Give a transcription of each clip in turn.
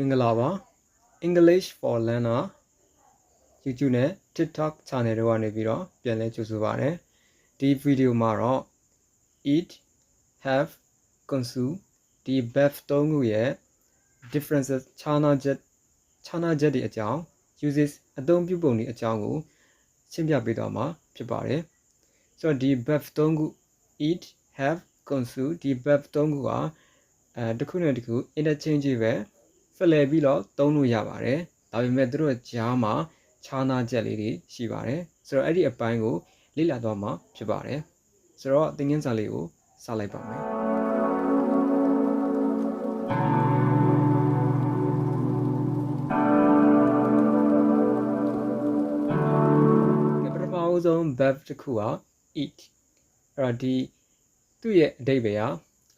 မင်္ဂလာပါ English for Learner YouTube နဲ့ TikTok channel တွေကနေပြီးတော့ပြန်လဲကြိုဆိုပါရစေဒီဗီဒီယိုမှာတော့ eat have consume ဒီ verb သုံးခုရဲ့ differences ခြားနာချက်ခြားနာချက်တွေအကြောင်း uses အသုံးပြုပုံတွေအကြောင်းကိုရှင်းပြပေးသွားမှာဖြစ်ပါတယ်ဆိုတော့ဒီ verb သုံးခု eat have consume ဒီ verb သုံးခုကအဲတစ်ခုနဲ့တစ်ခု interchangeable ဆက်လက်ပြီးတော့သုံးလို့ရပါတယ်ဒါပေမဲ့သူတို့ကြားမှာခြားနာချက်လေးတွေရှိပါတယ်ဆိုတော့အဲ့ဒီအပိုင်းကိုလေ့လာသွားမှာဖြစ်ပါတယ်ဆိုတော့သင်ခန်းစာလေးကိုစလိုက်ပါမယ်ကဲပထမအဆုံး verb တစ်ခုက eat အဲ့တော့ဒီသူ့ရဲ့အဓိပ္ပာယ်က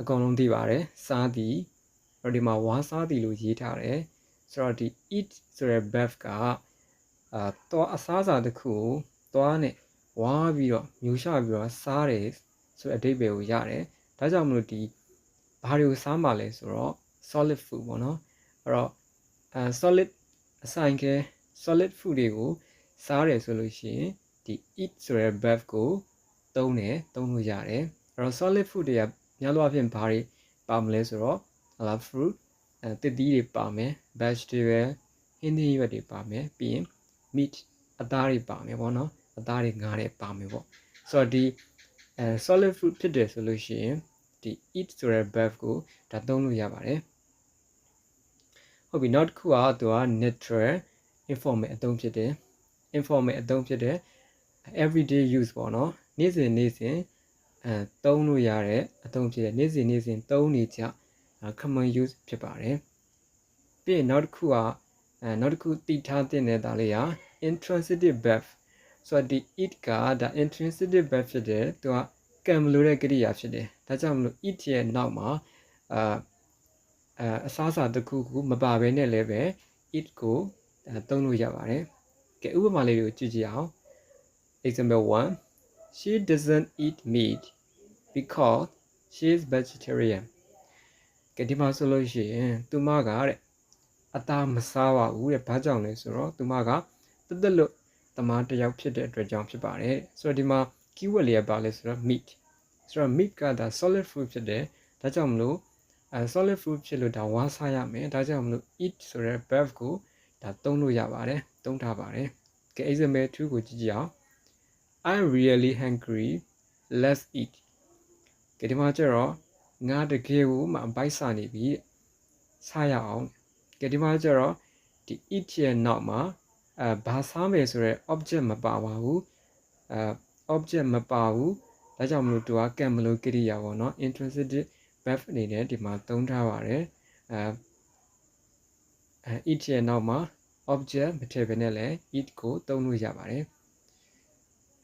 အကုန်လုံးသိပါတယ်စားသည်အဲ့ တော့ဒီမှာဝါစားသည်လို့ရေးထားတယ်ဆိုတော့ဒီ eat ဆိုတဲ့ verb ကအာတော့အစားအစာတစ်ခုကိုသွားနဲ့ဝါပြီးတော့မျိုးရှပြီးတော့စားတယ်ဆိုတဲ့အဓိပ္ပာယ်ကိုရတယ်ဒါကြောင့်မလို့ဒီဘာတွေကိုစားမှလဲဆိုတော့ solid food ပေါ့နော်အဲ့တော့အဲ solid အဆိုင်ကဲ solid food တွေကိုစားတယ်ဆိုလို့ရှိရင်ဒီ eat ဆိုတဲ့ verb ကိုသုံးတယ်သုံးလို့ရတယ်အဲ့တော့ solid food တွေကများသောအားဖြင့်ဘာတွေပါမလဲဆိုတော့ ဟလာ fruit အဲတစ်သီးတွေပါမယ် vegetable ဟင်းသီးရွက်တွေပါမယ်ပြီးရင် meat အသားတွေပါမယ်ပေါ့နော်အသားတွေငါးတွေပါမယ်ပေါ့ဆိုတော့ဒီအဲ solid food ဖြစ်တယ်ဆိုလို့ရှိရင်ဒီ eat ဆိုတဲ့ verb ကိုဒါသုံးလို့ရပါတယ်ဟုတ်ပြီနောက်တစ်ခုကသူက natural informal အသုံးဖြစ်တယ် informal အသုံးဖြစ်တယ် everyday use ပေါ့နော်နေ့စဉ်နေ့စဉ်အဲသုံးလို့ရတဲ့အသုံးဖြစ်တယ်နေ့စဉ်နေ့စဉ်သုံးနေကြ common use ဖြစ်ပါတယ်ပြီးရင်နောက်တစ်ခုကအဲနောက်တစ်ခုတည်ထားတဲ့နေတာလေးက intransitive verb ဆိုတော့ဒီ it ကဒါ intransitive verb ဖြစ်တယ်သူကကံမလို့တဲ့ကရိယာဖြစ်တယ်ဒါကြောင့်မလို့ it ရဲ့နောက်မှာအာအအစားအစာတစ်ခုခုမပါဘဲနဲ့လည်းပဲ it ကိုသုံးလို့ရပါတယ်ကဲဥပမာလေးတွေကိုကြည့်ကြည့်အောင် example 1 she doesn't eat meat because she is vegetarian ကဲဒီမှာဆိုလို့ရှိရင်သူမကတဲ့အသားမစားပါဘူးတဲ့ဘာကြောင့်လဲဆိုတော့သူမကတက်တက်လို့တမားတစ်ယောက်ဖြစ်တဲ့အတွက်ကြောင့်ဖြစ်ပါတယ်ဆိုတော့ဒီမှာ keyword လေးကပါလဲဆိုတော့ meat ဆိုတော့ meat ကဒါ solid food ဖြစ်တယ်ဒါကြောင့်မလို့အဲ solid food ဖြစ်လို့ဒါဝါစားရမယ်ဒါကြောင့်မလို့ eat ဆိုတဲ့ verb ကိုဒါသုံးလို့ရပါတယ်သုံးထားပါတယ်ကဲ example 2ကိုကြည့်ကြည့်အောင် I'm really hungry let's eat ကဲဒီမှာကျတော့ ငါတကယ်ကိုမှဘိုက်စာနေပြီစားရအောင်ကဲဒီမှာကျတော့ဒီ eat ရဲ့နောက်မှာအဲဘာစားမယ်ဆိုတော့ object မပါပါဘူးအဲ object မပါဘူးဒါကြောင့်မလို့သူကကံမလို့ကိရိယာပေါ့နော် intransitive verb အနေနဲ့ဒီမှာသုံးထားပါတယ်အဲအဲ eat ရဲ့နောက်မှာ object မထည့်ဘဲနဲ့လည်း eat ကိုသုံးလို့ရပါတယ်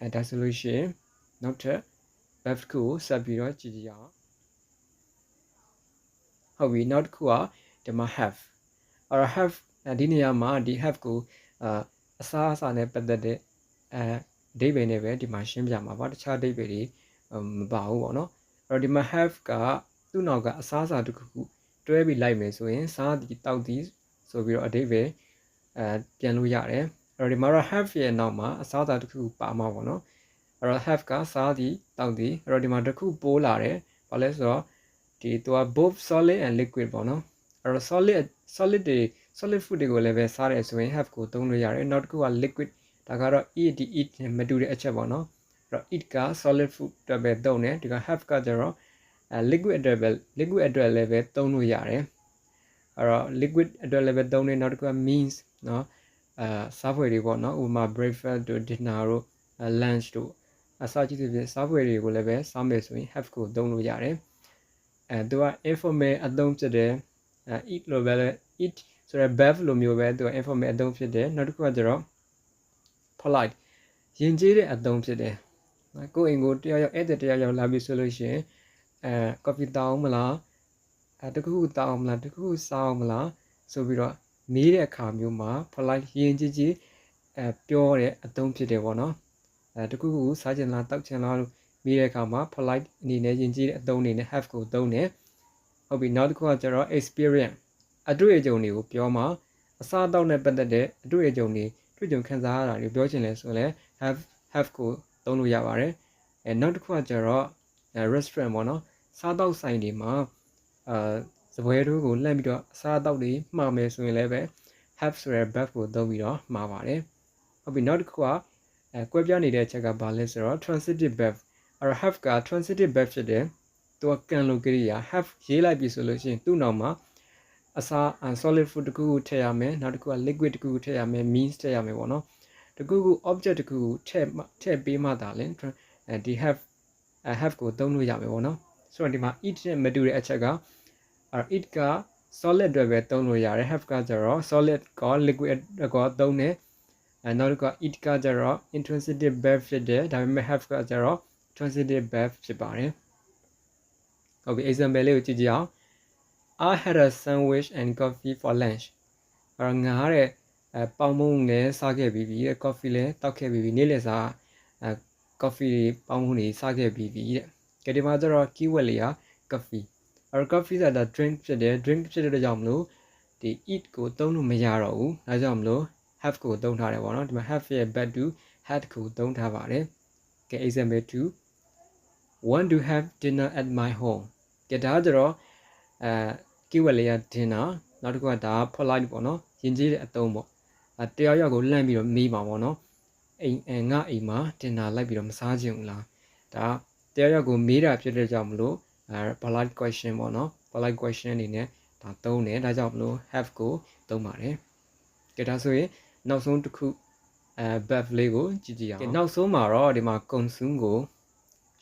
အဲဒါဆိုလို့ရှိရင်နောက်ထပ် verb ကိုဆက်ပြီးတော့ကြည့်ကြည့်အောင် ဟုတ်ပြီနောက်တစ်ခုကဒီမှာ have အဲ့တော့ have ဒီနေရာမှာဒီ have ကိုအာအစားအစာနဲ့ပတ်သက်တဲ့အဲအဓိပ္ပာယ်နဲ့ပဲဒီမှာရှင်းပြမှာပါတခြားအဓိပ္ပာယ်တွေမပါဘူးပေါ့နော်အဲ့တော့ဒီမှာ have ကသူ့နောက်ကအစားအစာတစ်ခုခုတွဲပြီးလိုက်မယ်ဆိုရင်စားသည်တောက်သည်ဆိုပြီးတော့အဓိပ္ပာယ်အဲပြန်လို့ရတယ်အဲ့တော့ဒီမှာတော့ have ရဲ့နောက်မှာအစားအစာတစ်ခုခုပါမှာပေါ့နော်အဲ့တော့ have ကစားသည်တောက်သည်အဲ့တော့ဒီမှာတစ်ခုပိုးလာတယ်ဘာလဲဆိုတော့ ဒီသူက both solid and liquid ပေါ့နော်အဲ့တော့ solid solid တွေ solid food တွေကိုလည်းပဲစားတယ်ဆိုရင် have ကိုသုံးလို့ရတယ်နောက်တစ်ခုက liquid ဒါကတော့ eat ဒီ eat နဲ့မတူတဲ့အချက်ပေါ့နော်အဲ့တော့ eat က solid food အတွက်ပဲသုံးတယ်ဒီက have ကကျတော့ liquid အတွက်ပဲ liquid အတွက်လည်းပဲသုံးလို့ရတယ်အဲ့တော့ liquid အတွက်လည်းပဲသုံးတယ်နောက်တစ်ခုက means နော်အဲစားပွဲတွေပေါ့နော်ဥပမာ breakfast တို့ dinner တို့ lunch တို့အစားကြီးတွေစားပွဲတွေကိုလည်းပဲစားမယ်ဆိုရင် have ကိုသုံးလို့ရတယ် အဲသူက informal အသုံးဖြစ်တယ်အဲ eat လို့ပဲ eat ဆိုတော့ verb လိုမျိုးပဲသူက informal အသုံးဖြစ်တယ်နောက်တစ်ခုကကျတော့ polite ယဉ်ကျေးတဲ့အသုံးဖြစ်တယ်ကိုယ့်အိမ်ကိုတယောက်ယောက်ဧည့်သည်တယောက်ယောက်လာပြီဆိုလို့ရှိရင်အဲကော်ဖီတောင်းမလားအဲတခုခုတောင်းမလားတခုခုစားအောင်မလားဆိုပြီးတော့မေးတဲ့အခါမျိုးမှာ polite ယဉ်ကျေးကျေးအဲပြောတဲ့အသုံးဖြစ်တယ်ပေါ့နော်အဲတခုခုစားချင်လားတောက်ချင်လားလို့ မေးတဲ့အခါမှာ polite အနေနဲ့ယဉ်ကျေးတဲ့အသုံးအနေနဲ့ have ကိုသုံးတယ်ဟုတ်ပြီနောက်တစ်ခုကကျတော့ experience အတွေ့အကြုံတွေကိုပြောမှာအစားအသောက်နဲ့ပတ်သက်တဲ့အတွေ့အကြုံတွေတွေ့ကြုံခံစားရတာတွေပြောချင်လဲဆိုရင်လည်း have have ကိုသုံးလို့ရပါတယ်အဲနောက်တစ်ခုကကျတော့ restaurant ပေါ့နော်စားသောက်ဆိုင်တွေမှာအာစပွဲတို့ကိုလှမ်းပြီးတော့အစားအသောက်တွေမှားမယ်ဆိုရင်လည်းပဲ have ဆိုတဲ့ verb ကိုသုံးပြီးတော့မှာပါတယ်ဟုတ်ပြီနောက်တစ်ခုကအဲကွဲပြားနေတဲ့အချက်ကဘာလဲဆိုတော့ transitive verb အဲ့တော့ have က transitive verb ဖြစ်တယ်သူကကံလိုကိရိယာ have ရေးလိုက်ပြီဆိုလို့ရှိရင်သူ့နောက်မှာအစား solid food တခုခုထည့်ရမယ်နောက်တစ်ခုက liquid တခုခုထည့်ရမယ် means ထည့်ရမယ်ပေါ့နော်တခုခု object တခုခုထည့်ထည့်ပေးမှသာလဲဒီ have have ကိုသုံးလို့ရမယ်ပေါ့နော်ဆိုတော့ဒီမှာ eat နဲ့မတူတဲ့အချက်ကအဲ eat က solid တွေပဲသုံးလို့ရတယ် have ကကျတော့ solid က liquid ကသုံးတယ်အဲနောက်တစ်ခုက eat ကကျတော့ intransitive verb ဖြစ်တယ်ဒါပေမဲ့ have ကကျတော့ transitive verb ဖြစ်ပါတယ်ဟုတ်ပြီ example လေးကိုကြည့်ကြည့်အောင် I had a sandwich and coffee for lunch အဲ့ငါတဲ့အဲပေါင်မုံလည်းစားခဲ့ပြီးပြီတဲ့ coffee လည်းတောက်ခဲ့ပြီးပြီနေ့လည်စာအဲ coffee တွေပေါင်မုံတွေစားခဲ့ပြီးပြီတဲ့ကဲဒီမှာကျတော့ keyword လေးက coffee အဲ့ coffee ဆိုတာ drink ဖြစ်တယ် drink ဖြစ်တဲ့ကြောင့်မလို့ဒီ eat ကိုသုံးလို့မရတော့ဘူးဒါကြောင့်မလို့ have ကိုသုံးထားတယ်ပေါ့နော်ဒီမှာ have ရဲ့ back to had ကိုသုံးထားပါတယ်ကဲ example 2 want to have dinner at my home ကဲဒါကြတော့အဲ keyword လေးက dinner နောက်တစ်ခုကဒါ polite ပေါ့နော်ယဉ်ကျေးတဲ့အသုံးပေါ့အဲတယောက်ယောက်ကိုလှမ်းပြီးတော့မေးပါပေါ့နော်အိမ်အဲငါအိမ်မှာ dinner လိုက်ပြီးတော့မစားချင်ဘူးလားဒါတယောက်ယောက်ကိုမေးတာဖြစ်တဲ့ကြောင့်မလို့အဲ polite question ပေါ့နော် polite question အနေနဲ့ဒါသုံးတယ်ဒါကြောင့်မလို့ have ကိုသုံးပါတယ်ကဲဒါဆိုရင်နောက်ဆုံးတစ်ခုအဲ verb လေးကိုကြည့်ကြည့်အောင်နောက်ဆုံးမှာတော့ဒီမှာ consume ကို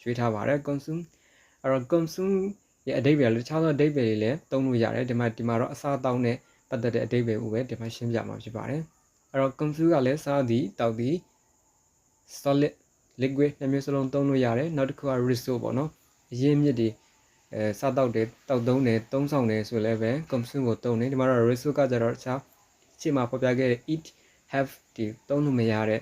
ရွေးထားပါတယ် consume အဲ့တော့ consume ရဲ့အဓိပ္ပာယ်လည်းတခြားသောအဓိပ္ပာယ်တွေလည်းသုံးလို့ရတယ်ဒီမှာဒီမှာတော့အစားအသောက်နဲ့ပတ်သက်တဲ့အဓိပ္ပာယ်ကိုပဲဒီမှာရှင်းပြမှာဖြစ်ပါတယ်အဲ့တော့ consume ကလည်းစားသည်တောက်သည် solid liquid နှစ်မျိုးစလုံးသုံးလို့ရတယ်နောက်တစ်ခုက resource ပေါ့နော်အရင်းမြစ်တွေအဲစားတောက်တယ်တောက်သုံးတယ်သုံးဆောင်တယ်ဆိုလည်းပဲ consume ကိုသုံးတယ်ဒီမှာတော့ resource ကကြတော့တခြားရှေ့မှာဖော်ပြခဲ့တဲ့ eat have ဒီသုံးလို့မရတဲ့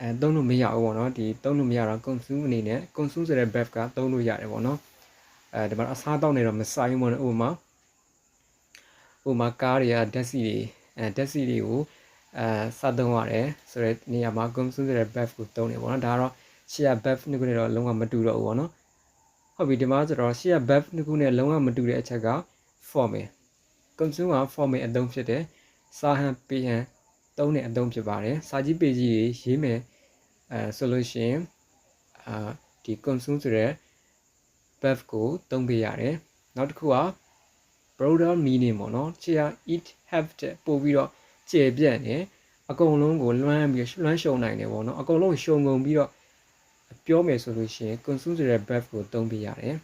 အဲသုံးလို့မရဘူးပေါ့နော်ဒီသုံးလို့မရတော့ consume အနေနဲ့ consume ဆိုတဲ့ verb ကသုံးလို့ရတယ်ပေါ့နော်အဲဒီမှာအစားတောက်နေတော့မဆိုင်ဘူးပေါ့နော်ဥပမာဥပမာကားတွေကဓာတ်ဆီတွေအဲဓာတ်ဆီတွေကိုအဲစသုံးရတယ်ဆိုတော့နေရာမှာ consume ဆိုတဲ့ verb ကိုသုံးနေပေါ့နော်ဒါကတော့ရှေ့က verb နှစ်ခုနဲ့တော့လုံးဝမတူတော့ဘူးပေါ့နော်ဟုတ်ပြီဒီမှာဆိုတော့ရှေ့က verb နှစ်ခုနဲ့လုံးဝမတူတဲ့အချက်က form ပဲ consume က form အသုံးဖြစ်တယ်စာဟန်ပေးဟန် သုံးတဲ့အသုံးဖြစ်ပါတယ်စာကြီးပေကြီးတွေရေးမယ်အဲဆိုလို့ရှိရင်အာဒီ consume ဆိုတဲ့ verb ကိုသုံးပေးရတယ်နောက်တစ်ခုက broader meaning ပေါ့နော်ခြေက eat have တဲ့ပို့ပြီးတော့ကျေပြန့်နေအကုန်လုံးကိုလွှမ်းပြီးလွှမ်းရှုံနိုင်တယ်ပေါ့နော်အကုန်လုံးရှုံကုန်ပြီးတော့ပြောမယ်ဆိုလို့ရှိရင် consume ဆိုတဲ့ verb ကိုသုံးပေးရတယ်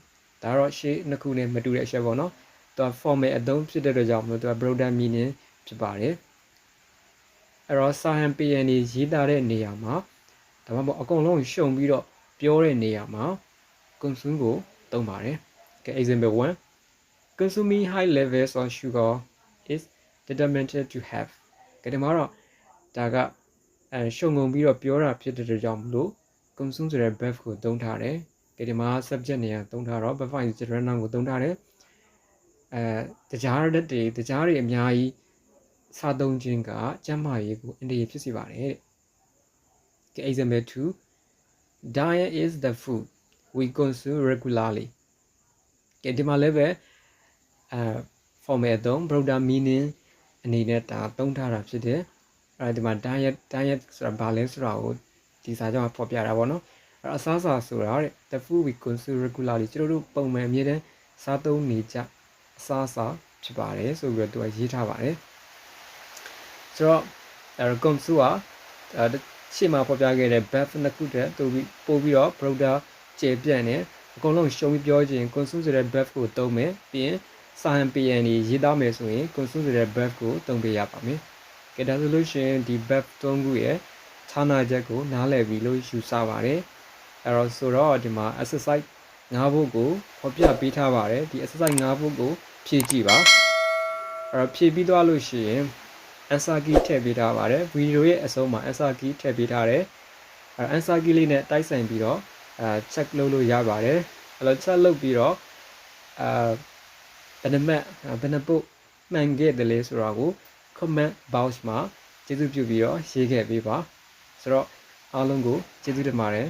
ဒါတော့ရှေ့နှစ်ခုနဲ့မတူတဲ့အချက်ပေါ့နော်သူက formal အသုံးဖြစ်တဲ့အတွက်ကြောင့်မလို့သူက broader meaning ဖြစ်ပါတယ် အဲ့တော့စာဟန် PN ရေးသားတဲ့နေရာမှာဒါမှမဟုတ်အကုန်လုံးရှုံပြီးတော့ပြောတဲ့နေရာမှာ consume ကိုသုံးပါတယ်ကဲ example 1 consuming high levels of sugar is determined to have ကဲဒီမှာတော့ဒါကအဲရှုံငုံပြီးတော့ပြောတာဖြစ်တဲ့ကြောင့်မလို့ consume ဆိုတဲ့ verb ကိုသုံးထားတယ်ကဲဒီမှာ subject နေရာသုံးထားတော့ verb fine general noun ကိုသုံးထားတယ်အဲတကြားတဲ့တွေတကြားတွေအများကြီး စားသုံးခြင်းကကျန်းမာရေးကိုအန္တရာယ်ဖြစ်စေပါတယ်တဲ့ကဲ example 2 diet is the food we consume regularly ကဲဒီမှာလည်းပဲအဲ formal သုံး broader meaning အနေနဲ့ဒါသုံးထားတာဖြစ်တယ်အဲဒီမှာ diet diet ဆိုတာဘာလဲဆိုတာကိုဒီစာကြောင့်ဖော်ပြတာပေါ့နော်အဲအစားအစာဆိုတာတဲ့ the food we consume regularly ကျွန်တော်တို့ပုံမှန်အမြဲတမ်းစားသုံးနေကြအစားအစာဖြစ်ပါတယ်ဆိုပြီးတော့သူကရေးထားပါတယ် ဆိုတော့အဲ consume ကအဲရှေ့မှာဖော်ပြခဲ့တဲ့ verb နှစ်ခုတည်းသူပြီးပို့ပြီးတော့ broader ကျေပြန့်နေအကုန်လုံးရှုံပြီးပြောချင် consume ဆိုတဲ့ verb ကိုသုံးမယ်ပြီးရင်စာဟန် PN ကြီးရေးသားမယ်ဆိုရင် consume ဆိုတဲ့ verb ကိုသုံးပေးရပါမယ်။ကဲဒါဆိုလို့ရှိရင်ဒီ verb သုံးခုရဲ့ခြားနာချက်ကိုနားလည်ပြီလို့ယူဆပါတယ်။အဲတော့ဆိုတော့ဒီမှာ exercise ၅ဘုတ်ကိုဖော်ပြပေးထားပါတယ်။ဒီ exercise ၅ဘုတ်ကိုဖြည့်ကြည့်ပါ။အဲတော့ဖြည့်ပြီးသွားလို့ရှိရင် answer key ထည့်ပေးထားပါတယ်။ဗီဒီယိုရဲ့အဆုံးမှာ answer key ထည့်ပေးထားတယ်။အဲ answer key လေးနဲ့တိုက်ဆိုင်ပြီးတော့အဲ check လုပ်လို့ရပါတယ်။အဲလို check လုပ်ပြီးတော့အာဘယ်နှမက်ဘယ်နှပုတ်မှန်ခဲ့တယ်လဲဆိုတာကို comment box မှာကျေးဇူးပြုပြီးတော့ရေးခဲ့ပေးပါဆိုတော့အားလုံးကိုကျေးဇူးတင်ပါတယ်